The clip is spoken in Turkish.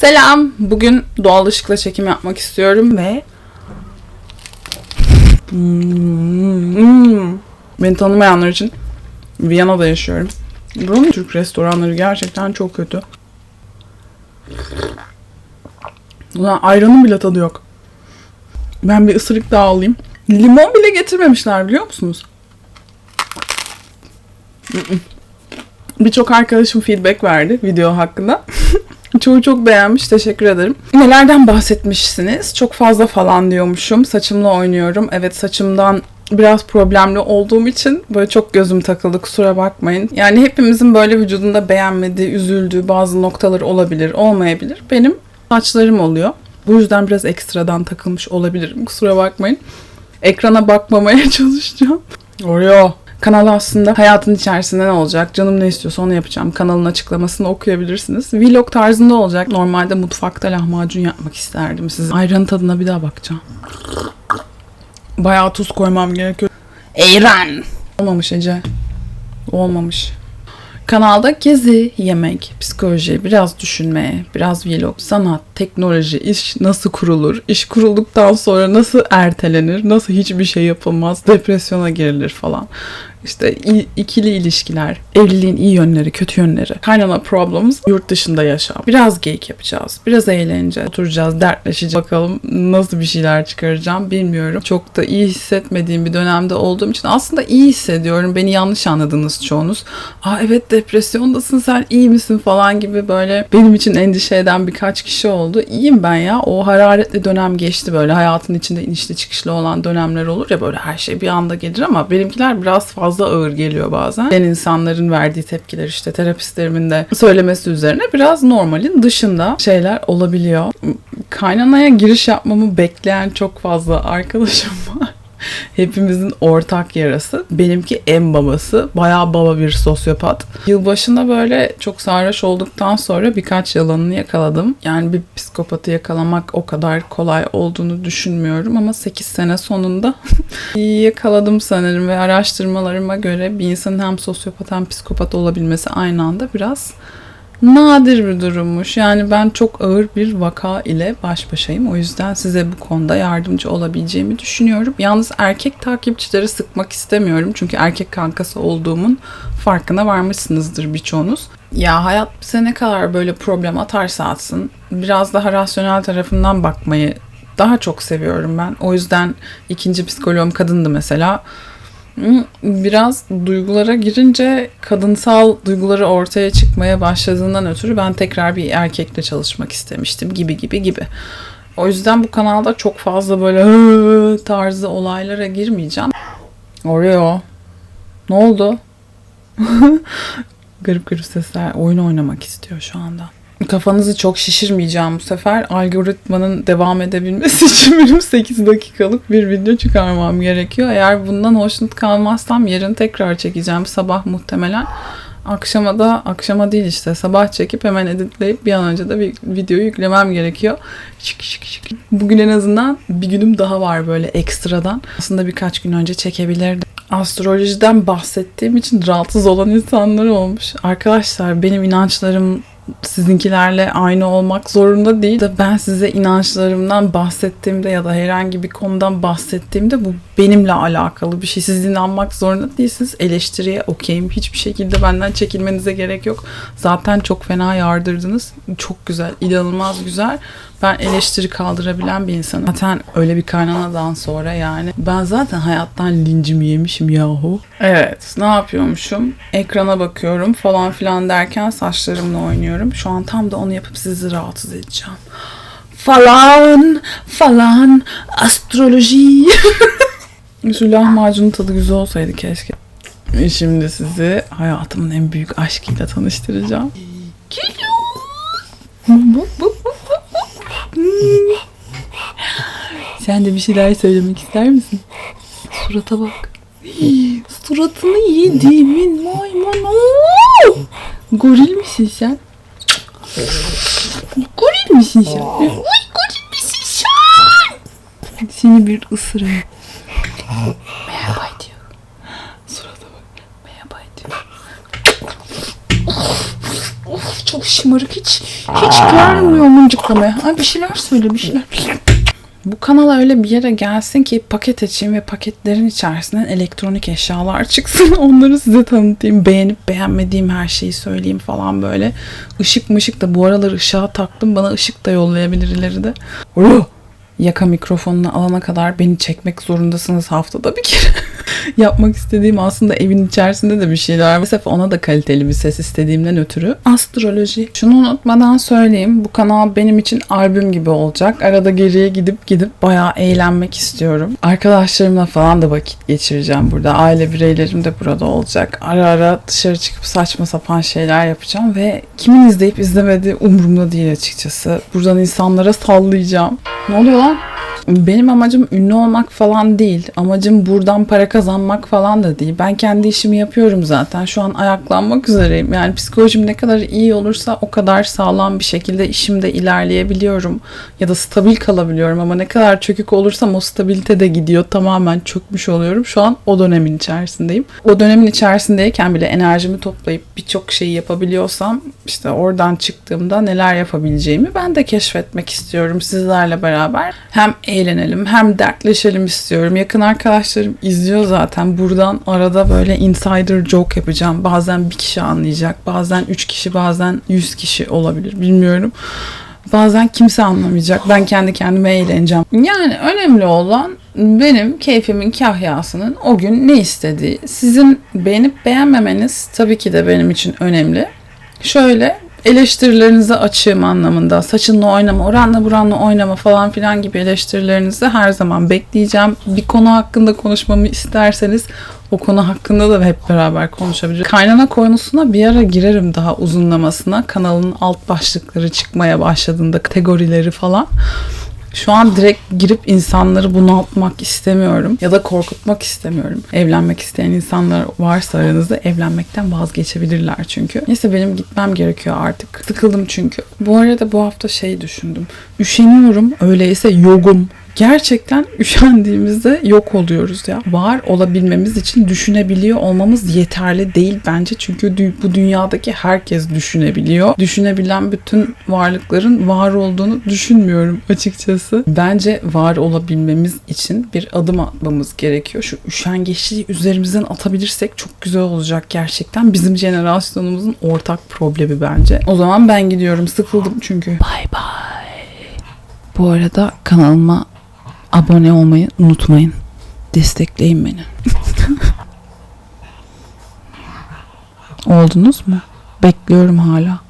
Selam. Bugün doğal ışıkla çekim yapmak istiyorum ve Hmm. Beni tanımayanlar için Viyana'da yaşıyorum. Buranın Türk restoranları gerçekten çok kötü. Ulan ayranın bile tadı yok. Ben bir ısırık daha alayım. Limon bile getirmemişler biliyor musunuz? Birçok arkadaşım feedback verdi video hakkında. Çoğu çok beğenmiş. Teşekkür ederim. Nelerden bahsetmişsiniz? Çok fazla falan diyormuşum. Saçımla oynuyorum. Evet saçımdan biraz problemli olduğum için böyle çok gözüm takıldı kusura bakmayın. Yani hepimizin böyle vücudunda beğenmediği, üzüldüğü bazı noktaları olabilir, olmayabilir. Benim saçlarım oluyor. Bu yüzden biraz ekstradan takılmış olabilirim. Kusura bakmayın. Ekrana bakmamaya çalışacağım. Oreo. Kanal aslında hayatın içerisinde ne olacak, canım ne istiyorsa onu yapacağım. Kanalın açıklamasını okuyabilirsiniz. Vlog tarzında olacak. Normalde mutfakta lahmacun yapmak isterdim size. Ayranın tadına bir daha bakacağım. Bayağı tuz koymam gerekiyor. Eyran! Olmamış Ece. Olmamış. Kanalda gezi, yemek, psikoloji, biraz düşünme, biraz vlog, sanat, teknoloji, iş nasıl kurulur, iş kurulduktan sonra nasıl ertelenir, nasıl hiçbir şey yapılmaz, depresyona girilir falan. İşte ikili ilişkiler, evliliğin iyi yönleri, kötü yönleri, kaynana problems, yurt dışında yaşam. Biraz geyik yapacağız, biraz eğleneceğiz, oturacağız, dertleşeceğiz. Bakalım nasıl bir şeyler çıkaracağım bilmiyorum. Çok da iyi hissetmediğim bir dönemde olduğum için aslında iyi hissediyorum. Beni yanlış anladınız çoğunuz. Aa evet depresyondasın sen iyi misin falan gibi böyle benim için endişe eden birkaç kişi oldu. İyiyim ben ya. O hararetli dönem geçti böyle. Hayatın içinde inişli çıkışlı olan dönemler olur ya böyle her şey bir anda gelir ama benimkiler biraz fazla ağır geliyor bazen. Ben insanların verdiği tepkiler işte terapistlerimin de söylemesi üzerine biraz normalin dışında şeyler olabiliyor. Kaynanaya giriş yapmamı bekleyen çok fazla arkadaşım var. Hepimizin ortak yarası. Benimki en babası. Bayağı baba bir sosyopat. Yılbaşında böyle çok sarhoş olduktan sonra birkaç yalanını yakaladım. Yani bir psikopatı yakalamak o kadar kolay olduğunu düşünmüyorum ama 8 sene sonunda yakaladım sanırım ve araştırmalarıma göre bir insanın hem sosyopat hem psikopat olabilmesi aynı anda biraz nadir bir durummuş. Yani ben çok ağır bir vaka ile baş başayım. O yüzden size bu konuda yardımcı olabileceğimi düşünüyorum. Yalnız erkek takipçileri sıkmak istemiyorum. Çünkü erkek kankası olduğumun farkına varmışsınızdır birçoğunuz. Ya hayat bize ne kadar böyle problem atarsa atsın biraz daha rasyonel tarafından bakmayı daha çok seviyorum ben. O yüzden ikinci psikoloğum kadındı mesela. Biraz duygulara girince kadınsal duyguları ortaya çıkmaya başladığından ötürü ben tekrar bir erkekle çalışmak istemiştim gibi gibi gibi. O yüzden bu kanalda çok fazla böyle tarzı olaylara girmeyeceğim. Oreo. Ne oldu? garip garip sesler. Oyun oynamak istiyor şu anda. Kafanızı çok şişirmeyeceğim bu sefer. Algoritmanın devam edebilmesi için benim 8 dakikalık bir video çıkarmam gerekiyor. Eğer bundan hoşnut kalmazsam yarın tekrar çekeceğim. Sabah muhtemelen. Akşama da, akşama değil işte sabah çekip hemen editleyip bir an önce de bir videoyu yüklemem gerekiyor. Şık şık şık. Bugün en azından bir günüm daha var böyle ekstradan. Aslında birkaç gün önce çekebilirdim. Astrolojiden bahsettiğim için rahatsız olan insanlar olmuş. Arkadaşlar benim inançlarım sizinkilerle aynı olmak zorunda değil. Ben size inançlarımdan bahsettiğimde ya da herhangi bir konudan bahsettiğimde bu benimle alakalı bir şey. Siz inanmak zorunda değilsiniz. Eleştiriye okeyim. Hiçbir şekilde benden çekilmenize gerek yok. Zaten çok fena yardırdınız. Çok güzel, inanılmaz güzel. Ben eleştiri kaldırabilen bir insanım. Zaten öyle bir kaynanadan sonra yani. Ben zaten hayattan lincimi yemişim yahu. Evet, ne yapıyormuşum? Ekrana bakıyorum falan filan derken saçlarımla oynuyorum. Şu an tam da onu yapıp sizi rahatsız edeceğim. Falan falan astroloji. Şu lahmacunun tadı güzel olsaydı keşke. Şimdi sizi hayatımın en büyük aşkıyla tanıştıracağım. Sen de bir şeyler söylemek ister misin? Surata bak. Suratını yediğimin maymunu. Goril misin sen? Goril misin sen? Uy goril misin sen? Seni bir ısırayım. Merhaba diyor. Surata bak. Merhaba diyor. Of, çok şımarık hiç hiç görmüyor mıncıklamayı. Ay bir şeyler söyle bir şeyler. Bu kanal öyle bir yere gelsin ki paket açayım ve paketlerin içerisinden elektronik eşyalar çıksın. Onları size tanıtayım. Beğenip beğenmediğim her şeyi söyleyeyim falan böyle. Işık mışık da bu aralar ışığa taktım. Bana ışık da yollayabilir ileride. Alo. Yaka mikrofonunu alana kadar beni çekmek zorundasınız haftada bir kere. Yapmak istediğim aslında evin içerisinde de bir şeyler. Maalesef ona da kaliteli bir ses istediğimden ötürü. Astroloji. Şunu unutmadan söyleyeyim. Bu kanal benim için albüm gibi olacak. Arada geriye gidip gidip bayağı eğlenmek istiyorum. Arkadaşlarımla falan da vakit geçireceğim burada. Aile bireylerim de burada olacak. Ara ara dışarı çıkıp saçma sapan şeyler yapacağım ve kimin izleyip izlemediği umurumda değil açıkçası. Buradan insanlara sallayacağım. Ne oluyor lan? Benim amacım ünlü olmak falan değil. Amacım buradan para kazanmak falan da değil. Ben kendi işimi yapıyorum zaten. Şu an ayaklanmak üzereyim. Yani psikolojim ne kadar iyi olursa o kadar sağlam bir şekilde işimde ilerleyebiliyorum. Ya da stabil kalabiliyorum ama ne kadar çökük olursam o stabilite de gidiyor. Tamamen çökmüş oluyorum. Şu an o dönemin içerisindeyim. O dönemin içerisindeyken bile enerjimi toplayıp birçok şeyi yapabiliyorsam işte oradan çıktığımda neler yapabileceğimi ben de keşfetmek istiyorum sizlerle beraber. Hem eğlenelim hem dertleşelim istiyorum. Yakın arkadaşlarım izliyor zaten. Buradan arada böyle insider joke yapacağım. Bazen bir kişi anlayacak. Bazen üç kişi bazen yüz kişi olabilir bilmiyorum. Bazen kimse anlamayacak. Ben kendi kendime eğleneceğim. Yani önemli olan benim keyfimin kahyasının o gün ne istediği. Sizin beğenip beğenmemeniz tabii ki de benim için önemli. Şöyle eleştirilerinize açığım anlamında. Saçınla oynama, oranla buranla oynama falan filan gibi eleştirilerinizi her zaman bekleyeceğim. Bir konu hakkında konuşmamı isterseniz o konu hakkında da hep beraber konuşabiliriz. Kaynana konusuna bir ara girerim daha uzunlamasına. Kanalın alt başlıkları çıkmaya başladığında kategorileri falan. Şu an direkt girip insanları bunaltmak istemiyorum ya da korkutmak istemiyorum. Evlenmek isteyen insanlar varsa aranızda evlenmekten vazgeçebilirler çünkü. Neyse benim gitmem gerekiyor artık. Sıkıldım çünkü. Bu arada bu hafta şey düşündüm. Üşeniyorum öyleyse yogum. Gerçekten üşendiğimizde yok oluyoruz ya. Var olabilmemiz için düşünebiliyor olmamız yeterli değil bence. Çünkü bu dünyadaki herkes düşünebiliyor. Düşünebilen bütün varlıkların var olduğunu düşünmüyorum açıkçası. Bence var olabilmemiz için bir adım atmamız gerekiyor. Şu üşengeçliği üzerimizden atabilirsek çok güzel olacak gerçekten. Bizim jenerasyonumuzun ortak problemi bence. O zaman ben gidiyorum. Sıkıldım çünkü. Bye bye. Bu arada kanalıma abone olmayı unutmayın. Destekleyin beni. Oldunuz mu? Bekliyorum hala.